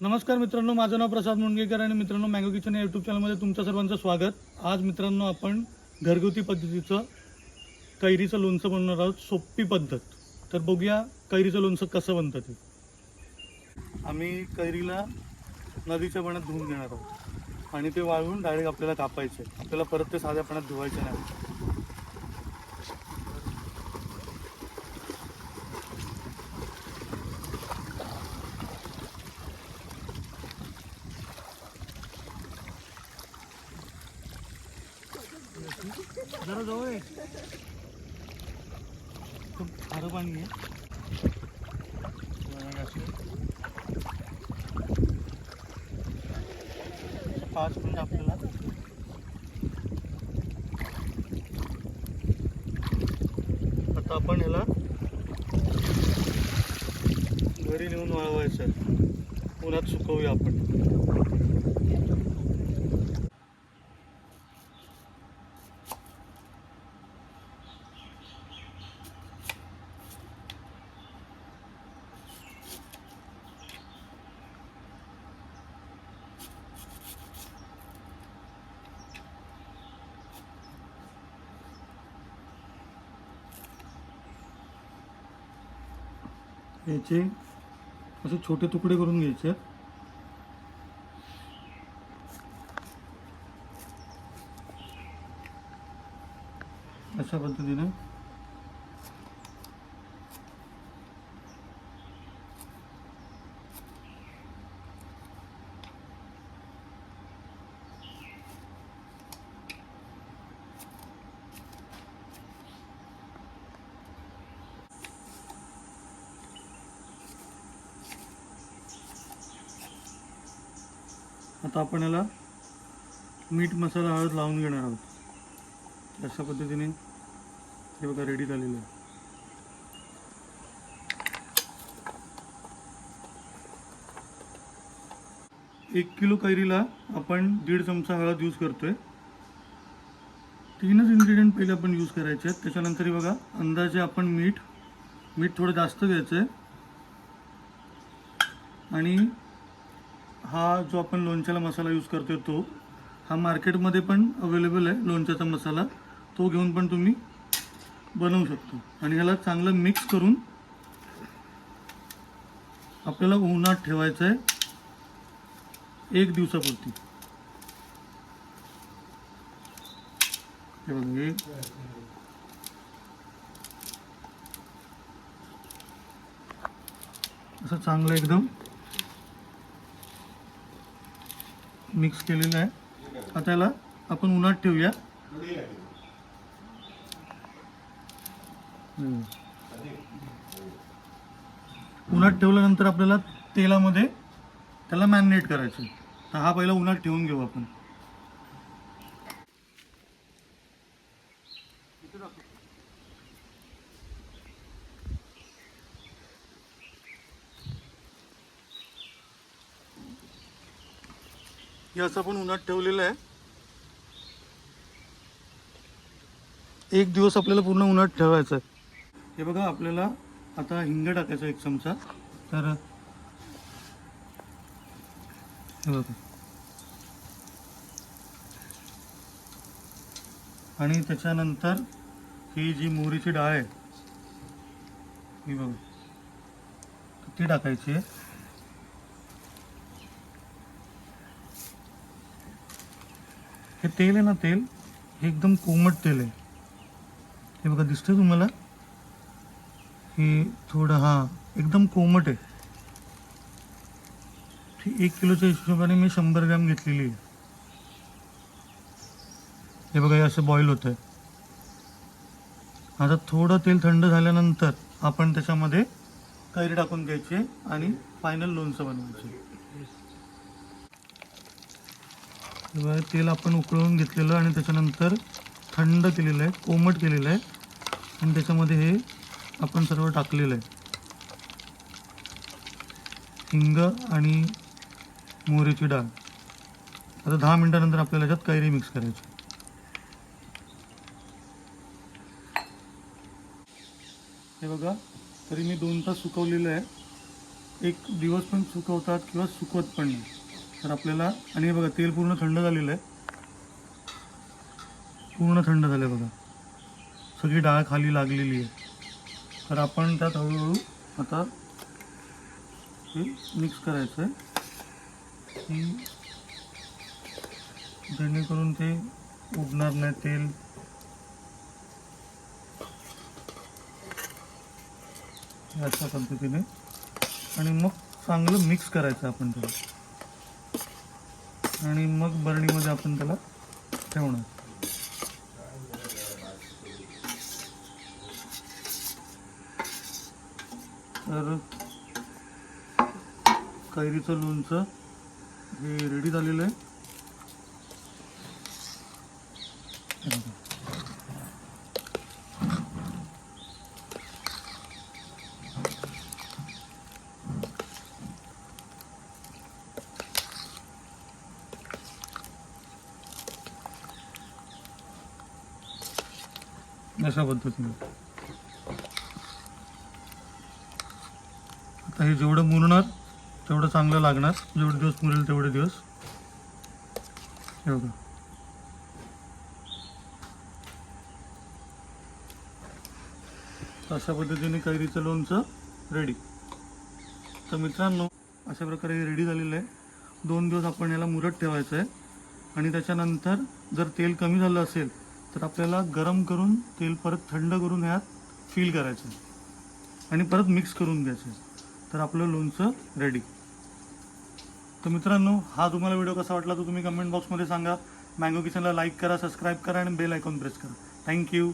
नमस्कार मित्रांनो माझं नाव प्रसाद मुंडगेकर आणि मित्रांनो मँगो किचन या यूट्यूब चॅनलमध्ये तुमचं सर्वांचं स्वागत. आज मित्रांनो आपण घरगुती पद्धतीचं कैरीचं लोणचं बनवणार आहोत सोपी पद्धत. तर बघूया कैरीचं लोणचं कसं बनतं ते. आम्ही कैरीला नदीच्या पाण्यात धुवून घेणार आहोत. आणि ते वाळवून डायरेक्ट आपल्याला कापायचे आपल्याला परत ते साध्या पाण्यात धुवायचे नाही. जरा जवळ आहे. खूप खारं पाणी आहे. पाच मिनिट आपल्याला. आता आपण ह्याला घरी नेऊन वाळवायचं उन्हात सुकवूया आपण. याचे असे छोटे तुकडे करून घ्यायचे आहेत. अशा पद्धतीने आता आपण याला मीठ मसाला हळद लावून घेणार आहोत. अशा पद्धतीने हे बघा रेडी झालेलं आहे. एक किलो कैरीला आपण दीड चमचा हळद यूज करतोय. तीनच इन्ग्रेडियंट पहिले आपण यूज करायचे आहेत. त्याच्यानंतर बघा अंदाजे आपण मीठ मीठ थोडं जास्त घ्यायचं आहे आणि हा जो आपण लोणच्याला मसाला यूज करतोय तो हा मार्केटमध्ये पण अवेलेबल आहे लोणच्याचा मसाला. तो घेऊन पण तुम्ही बनवू शकतो. आणि ह्याला चांगलं मिक्स करून आपल्याला उन्हात ठेवायचं आहे एक दिवसापुरती. असं चांगलं एकदम मिक्स केलेलं आहे. आता याला आपण उन्हात ठेवूया. उन्हात ठेवल्यानंतर आपल्याला तेलामध्ये त्याला मॅरिनेट करायचं तर हा पहिला उन्हात ठेवून घेऊ आपण. हे असं आपण उन्हात ठेवलेलं आहे. एक दिवस आपल्याला पूर्ण उन्हात ठेवायचं आहे. हे बघा आपल्याला आता हिंग टाकायचं एक चमचा. तर हे बघा. आणि त्याच्यानंतर ही जी मोहरीची डाळ आहे ही बघा. ती टाकायची आहे. हे तेल आहे ना तेल? हे एकदम कोमट तेल आहे. हे बघा दिसतंय तुम्हाला? हे थोडं हां एकदम कोमट आहे. ती एक किलोच्या हिशोबाने मी शंभर ग्रॅम घेतलेली आहे. हे बघा हे असं बॉईल होतं आहे आता थोडं तेल थंड झाल्यानंतर आपण त्याच्यामध्ये कैरी टाकून घ्यायची आणि फायनल लोणचं बनवायचे बघा, तेल आपण उकळून घेतलेलं आणि त्याच्यानंतर थंड केलेलं आहे कोमट केलेलं आहे. आणि त्याच्यामध्ये हे आपण सर्व टाकलेलं आहे. हिंग आणि मोहरीची डाळ. आता दहा मिनटानंतर आपल्याला याच्यात कैरी मिक्स करायची. हे बघा तरी मी दोन तास सुकवलेलं आहे. एक दिवस पण सुकवतात किंवा सुकवत पण नाही. तर आपल्याला आणि हे बघा तेल पूर्ण थंड झालेलं आहे. पूर्ण थंड झालं आहे बघा. सगळी डाळ खाली लागलेली आहे. तर आपण त्यात हळूहळू आता हे मिक्स करायचं आहे की जेणेकरून ते उबणार नाही तेल. अशा पद्धतीने. आणि मग चांगलं मिक्स करायचं आपण त्याला. आणि मग बरणीमध्ये आपण त्याला ठेवणार. तर कैरीचं लोणचं हे रेडी झालेलं आहे. अशा पद्धतीने. आता हे जेवढं मुरणार तेवढं चांगलं लागणार. जेवढे दिवस मुरेल तेवढे दिवस. एवढं अशा पद्धतीने कैरीचं लोणचं रेडी तर मित्रांनो अशा प्रकारे हे रेडी झालेलं आहे. दोन दिवस आपण याला मुरत ठेवायचं आहे. आणि त्याच्यानंतर जर तेल कमी झालं असेल तर आपल्याला गरम करून तेल परत थंड करून ह्यात फील करायचं. आणि परत मिक्स करून घ्यायचं. तर आपलं लोणचं रेडी तर मित्रांनो हा तुम्हाला व्हिडिओ कसा वाटला तो तुम्ही कमेंट बॉक्समध्ये सांगा. मँगो किचनला लाईक करा सबस्क्राईब करा आणि बेल आयकॉन प्रेस करा. Thank you